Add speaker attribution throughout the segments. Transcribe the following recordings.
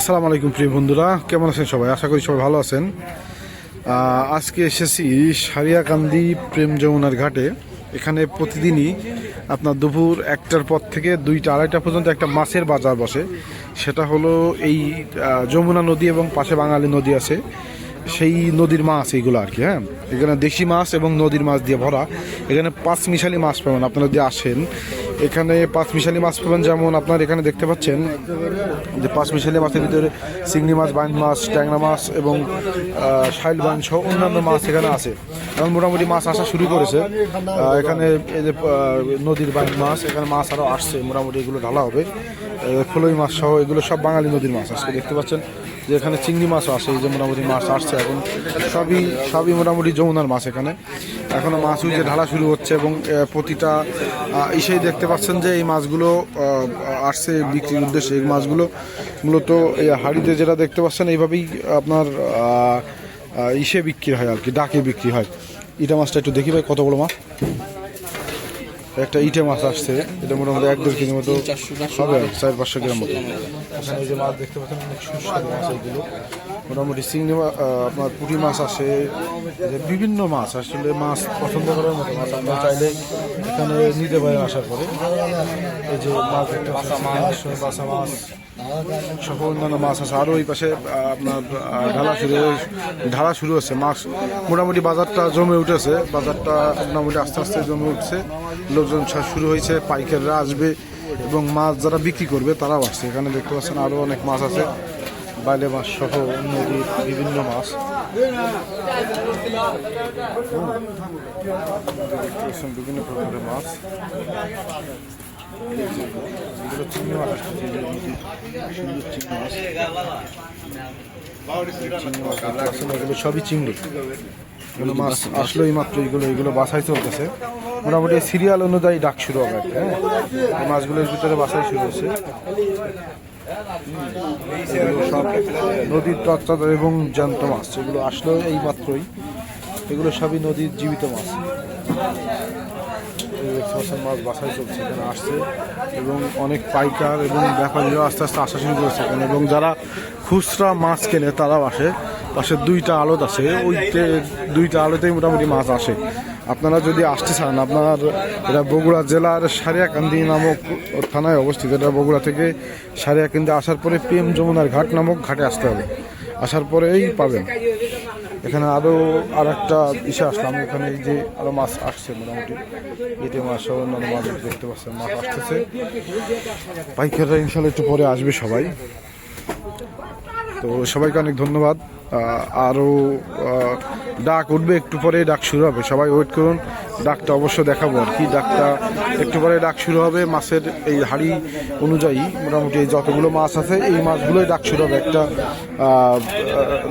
Speaker 1: আসসালামু আলাইকুম, প্রিয় বন্ধুরা। কেমন আছেন সবাই? আশা করি সবাই ভালো আছেন। আজকে এসেছি সারিয়াকান্দি প্রেম যমুনার ঘাটে। এখানে প্রতিদিনই আপনার দুপুর একটার পর থেকে দুইটা, আড়াইটা পর্যন্ত একটা মাছের বাজার বসে। সেটা হলো এই যমুনা নদী এবং পাশে বাঙালি নদী আছে। সেই নদীর মাছ এইগুলো আর কি হ্যাঁ? এখানে দেশি মাছ এবং নদীর মাছ দিয়ে ভরা। এখানে পাঁচ মিশালি মাছ পাবেন। আপনারা যদি আসেন এখানে পাঁচ মিশালি মাছ পাবেন, যেমন আপনার এখানে দেখতে পাচ্ছেন যে পাঁচ মিশালি মাছের ভিতরে চিংড়ি মাছ, বাইন মাছ, ট্যাংরা মাছ এবং শাইল বাইন সহ অন্যান্য মাছ এখানে আছে। এখন মোটামুটি মাছ আসা শুরু করেছে। এখানে এই যে নদীর বাইন মাছ, এখানে মাছ আরও আসছে, মোটামুটি এগুলো ঢালা হবে। খোলই মাছ সহ এগুলো সব বাঙালি নদীর মাছ, আজকে দেখতে পাচ্ছেন। যে এখানে চিংড়ি মাছও আসে, এই যে মোটামুটি মাছ আসছে এখন। সবই সবই মোটামুটি যমুনার মাছ এখানে। এখনও মাছ উঠে ঢালা শুরু হচ্ছে এবং প্রতিটা ইসেই দেখতে পাচ্ছেন যে এই মাছগুলো আসছে বিক্রির উদ্দেশ্যে। এই মাছগুলো মূলত এই হাড়িতে যেটা দেখতে পাচ্ছেন, এইভাবেই আপনার ইসে বিক্রি হয় আর কি, ডাকে বিক্রি হয়। ইটা মাছটা একটু দেখি ভাই, কত বড় মাছ? একটা ইটে মাছ আসছে এটা মোটামুটি এক দেড় কেজি মতো হবে চার পাঁচশো গ্রাম মতো। এখানে যে মাছ দেখতে পাচ্ছেন অনেক সুস্বাদু মাছ এইগুলো মোটামুটি চিংড়ি আপনার পুঁটি মাছ আসে যে বিভিন্ন মাছ আসলে মাছ পছন্দ করার মতো মাছ আপনার চাইলে এখানে নিতে পারেন আসার পরে। এই যে মাছ দেখতে পাচ্ছেন মাছ বাসা মাছ সহ অন্যান্য মাছ আছে। আরও ওই পাশে আপনার ঢালা শুরু ঢালা শুরু হচ্ছে মাছ। মোটামুটি বাজারটা জমে উঠেছে। বাজারটা মোটামুটি আস্তে আস্তে জমে উঠছে। লোকজন শুরু হয়েছে, পাইকাররা আসবে এবং মাছ যারা বিক্রি করবে তারাও আসছে। এখানে দেখতে পাচ্ছেন আরও অনেক মাছ আছে। বাইলে মাছ সহ নদীর বিভিন্ন মাছ। বিভিন্ন প্রকারের মাছ। সবই চিংড়ি। এগুলো মাছ আসলো এই মাত্র, এগুলো এগুলো বাছাই চলতেছে। মোটামুটি সিরিয়াল অনুযায়ী ডাক শুরু হবে হ্যাঁ? মাছগুলোর ভিতরে বাছাই শুরু হচ্ছে। সব নদীর তত্ত্ব এবং জ্যান্ত মাছ, এগুলো আসলো এই মাত্রই। এগুলো সবই নদীর জীবিত মাছ। দেখতে মাছ বাসায় চলছে, এখানে আসছে এবং অনেক পাইকার এবং ব্যাপারীরাও আস্তে আস্তে আসা শুরু করেছে এখানে। এবং যারা খুচরা মাছ কেনে, তারাও আসে। পাশে দুইটা আলোত আছে ওইতে দুইটা আলোতেই মোটামুটি মাছ আসে। আপনারা যদি আসতে চান, আপনার এটা বগুড়া জেলার সারিয়াকান্দি নামক থানায় অবস্থিত। এটা বগুড়া থেকে সারিয়াকান্দি আসার পরে প্রেম যমুনার ঘাট নামক ঘাটে আসতে হবে। আসার পরেই পাবেন। এখানে আরও আর একটা ইসে আসলাম এখানে এই যে আরও মাছ আসছে মোটামুটি। এটে মাছ অন্যান্য মাছ দেখতে পাচ্ছেন মাছ আসতেছে। পাইকাররা ইনশাল্লাহ একটু পরে আসবে সবাই। তো সবাইকে অনেক ধন্যবাদ। আহ, আরও আহ, ডাক উঠবে, একটু পরে ডাক শুরু হবে। সবাই ওয়েট করুন, ডাকটা অবশ্য দেখাবো আর কি। ডাকটা একটু পরে ডাক শুরু হবে। মাছের এই হাড়ি অনুযায়ী মোটামুটি যতগুলো মাছ আছে, এই মাছগুলোই ডাক শুরু হবে। একটা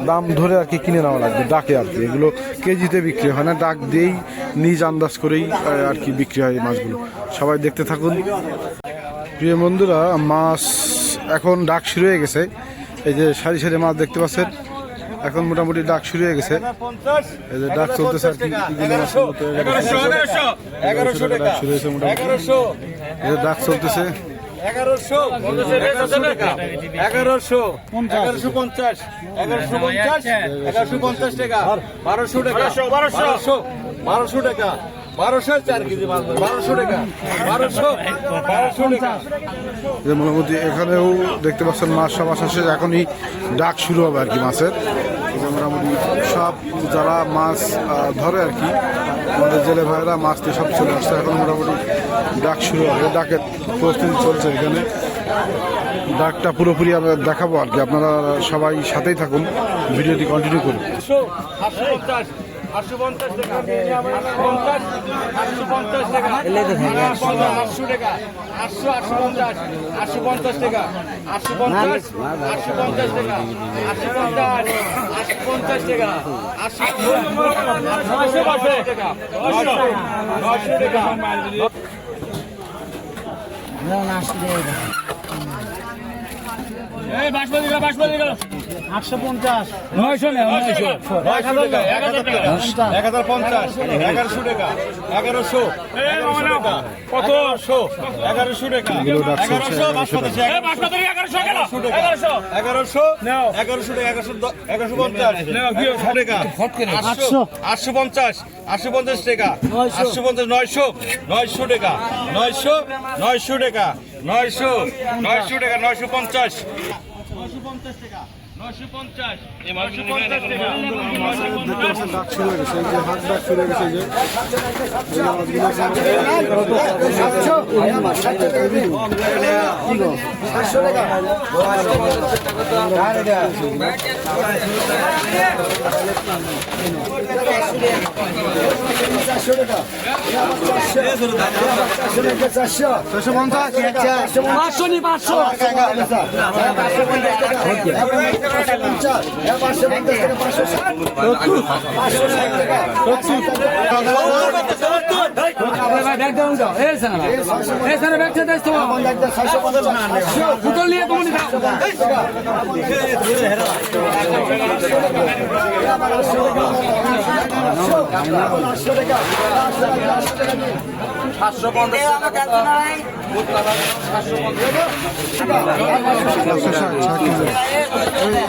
Speaker 1: দাম ধরে আর কি কিনে নেওয়া লাগবে, ডাকে আর কি। এগুলো কেজিতে বিক্রি হয় না। ডাক দিয়েই নিজ আন্দাজ করেই আর কি বিক্রি হয় এই মাছগুলো। সবাই দেখতে থাকুন। প্রিয় বন্ধুরা, মাছ এখন ডাক শুরু হয়ে গেছে। এই যে সারি সারি মাছ দেখতে পাচ্ছেন। এখন মোটামুটি ডাক শুরু হয়ে গেছে। এই যে ডাক চলতেছে আর কি ডাক শুরু হয়েছে মোটামুটি। এই যে ডাক চলতেছে।
Speaker 2: এগারোশো। এগারোশো। টাকা এগারোশো পঞ্চাশ। এগারোশো পঞ্চাশ। এগারোশো পঞ্চাশ টাকা। বারোশো টাকা। বারোশো। বারোশো টাকা।
Speaker 1: মোটামুটি এখানেও দেখতে পাচ্ছেন মাছ সব আসা এখনই ডাক শুরু হবে আর কি মাছের। মোটামুটি সব যারা মাছ ধরে আর কি, আমাদের জেলে ভাইরা মাছ দিয়ে সব চলে আসছে। এখন মোটামুটি ডাক শুরু হবে। ডাকের প্রস্তুতি চলছে এখানে। ডাকটা পুরোপুরি আমরা দেখাবো আর কি। আপনারা সবাই সাথেই থাকুন ভিডিওটি কন্টিনিউ করুন।
Speaker 2: আটশো পঞ্চাশ টাকা পঞ্চাশ আটশো পঞ্চাশ টাকা। আটশো টাকা। আটশো আটশো পঞ্চাশ আটশো পঞ্চাশ টাকা। আটশো পঞ্চাশ আটশো পঞ্চাশ টাকা। আটশো পঞ্চাশ আটশো পঞ্চাশ টাকা। আটশো নয়শো পঞ্চাশ টাকা। নয়শো।
Speaker 3: আটশো পঞ্চাশ।
Speaker 2: নয়শো এক হাজার পঞ্চাশ। এগারোশো। টাকা। এগারোশো। কতশো এগারোশো টাকা। এগারোশো।
Speaker 1: এগারোশো
Speaker 2: এগারোশো এগারোশো এগারোশো টাকা। এগারোশো। এগারোশো? পঞ্চাশ। টাকা। আটশো। আটশো। পঞ্চাশ। আটশো পঞ্চাশ টাকা। আটশো পঞ্চাশ নয়শো। নয়শো টাকা। নয়শো নয়শো টাকা। নয়শো নয়শো টাকা নয়শো পঞ্চাশ। নয়শো পঞ্চাশ টাকা। নয়শো পঞ্চাশ নয়শো পঞ্চাশ টাকা। নয়শো
Speaker 1: দেখতে পাচ্ছেন ডাক শুরু হয়ে গেছে এই যে হাত ডাক শুরু হয়ে গেছে এই
Speaker 2: নিয়ে তুমি
Speaker 1: ষাট এই-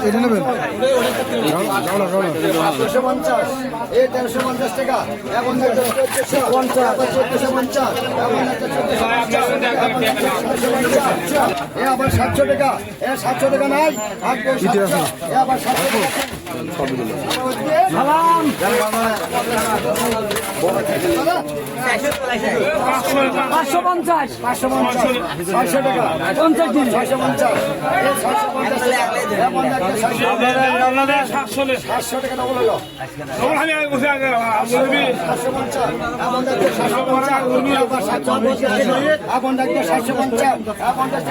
Speaker 1: এটা নেবেন গাওলা গাওলা
Speaker 3: তেরোশো পঞ্চাশ পঞ্চাশ টাকা এখন চোদ্দশো। পঞ্চাশ। চোদ্দশো পঞ্চাশ। এখন এ আবার সাতশো টাকা এ সাতশো টাকা নাই আবার সাতশো পাঁচশো পঞ্চাশ পাঁচশো পঞ্চাশ ছয়শো টাকা পঞ্চাশ দিন ছয়শো পঞ্চাশ সাতশো টাকা ডবল হলো পঞ্চাশ সাতশো পঞ্চাশ সাতশো পঞ্চাশ সাতশো পঞ্চাশ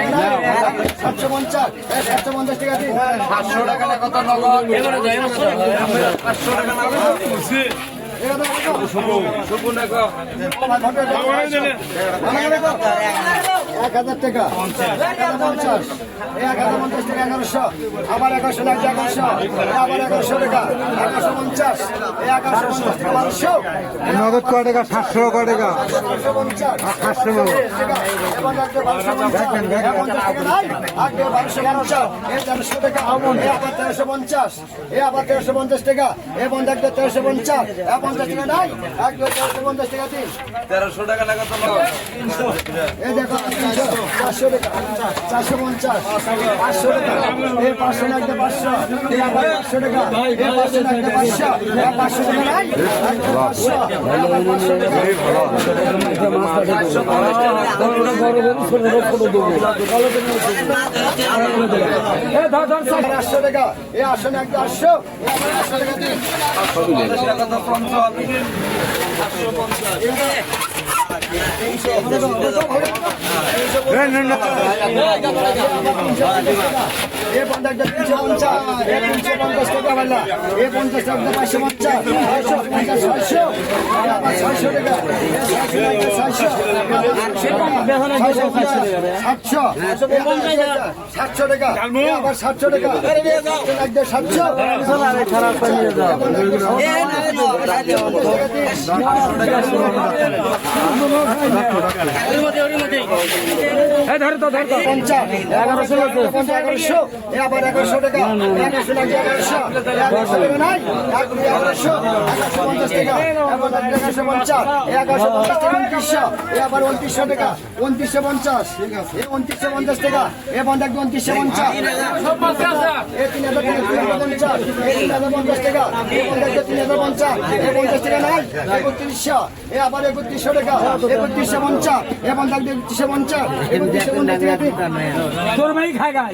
Speaker 3: সাতশো পঞ্চাশ সাতশো পঞ্চাশ টাকা দিন সাতশো টাকা কত নগদ টাকা। এক হাজার টাকা। এক হাজার পঞ্চাশ। এক হাজার পঞ্চাশ টাকা এগারোশো। আবার এগারোশো লাগছে এগারোশো। আবার এগারোশো টাকা। এগারোশো পঞ্চাশ। এগারোশো পঞ্চাশ টাকা বারোশো।
Speaker 1: নগদ কয় টাকা? সাতশো কয় টাকা?
Speaker 3: পঞ্চাশ।
Speaker 1: সাতশো
Speaker 3: এ টাকা? এ তেরোশো টাকা। এ আবার তেরোশো পঞ্চাশ। এ আবার তেরোশো পঞ্চাশ টাকা। এ পঞ্চাশ তেরোশো পঞ্চাশ। এ পঞ্চাশ টাকা নাই। আগে তেরোশো পঞ্চাশ টাকা দিন
Speaker 2: তেরোশো টাকা লাগা তো
Speaker 3: এই দেখো চারশো টাকা চারশো পঞ্চাশ পাঁচশো টাকা এই পাঁচশো লাগবে পাঁচশো পাঁচশো টাকা এই পাঁচশো টাকা পাঁচশো পাঁচশো টাকা আটশো টাকা এই আটশো একটা আটশো আটশো টাকা। দিন এ পঞ্চাশটা তিনশো পঞ্চাশ এ তিনশো পঞ্চাশ টাকা বেলা এ পঞ্চাশ টাকা পাঁচশো পঞ্চাশ ছয়শো পঞ্চাশ ছয়শো ছয়শো টাকা ছয়শো সাতশো সাতশো টাকা আবার সাতশো টাকা সাতশো। পঞ্চাশ এগারোশো পঞ্চাশ এগারোশো আবার এগারোশো টাকা। এগারোশো? লাগবে এগারোশো এগারোশো টাকা নাই? এগারোশো? এগারোশো পঞ্চাশ টাকা। এগারোশো পঞ্চাশ। এগারোশো পঞ্চাশ টাকা উনত্রিশশো। এ আবার উনত্রিশশো টাকা। উনত্রিশশো পঞ্চাশ। এ উনত্রিশশো পঞ্চাশ টাকা। এ পঞ্চাশ উনত্রিশশো পঞ্চাশ। এ তিন হাজার টাকা তিন হাজার পঞ্চাশ। এ তিন হাজার পঞ্চাশ টাকা। এ পঞ্চাশ তিন হাজার পঞ্চাশ। এ পঞ্চাশ টাকা নাই। একত্রিশশো এ আবার একত্রিশশো টাকা। একত্রিশশো পঞ্চাশ। এ একত্রিশশো পঞ্চাশ। একত্রিশশো পঞ্চাশ
Speaker 2: তোর ভাই খায় গাই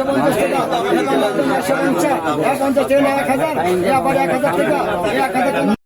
Speaker 3: একশো পঞ্চাশ টাকা এক হাজার এক হাজার টাকা এক হাজার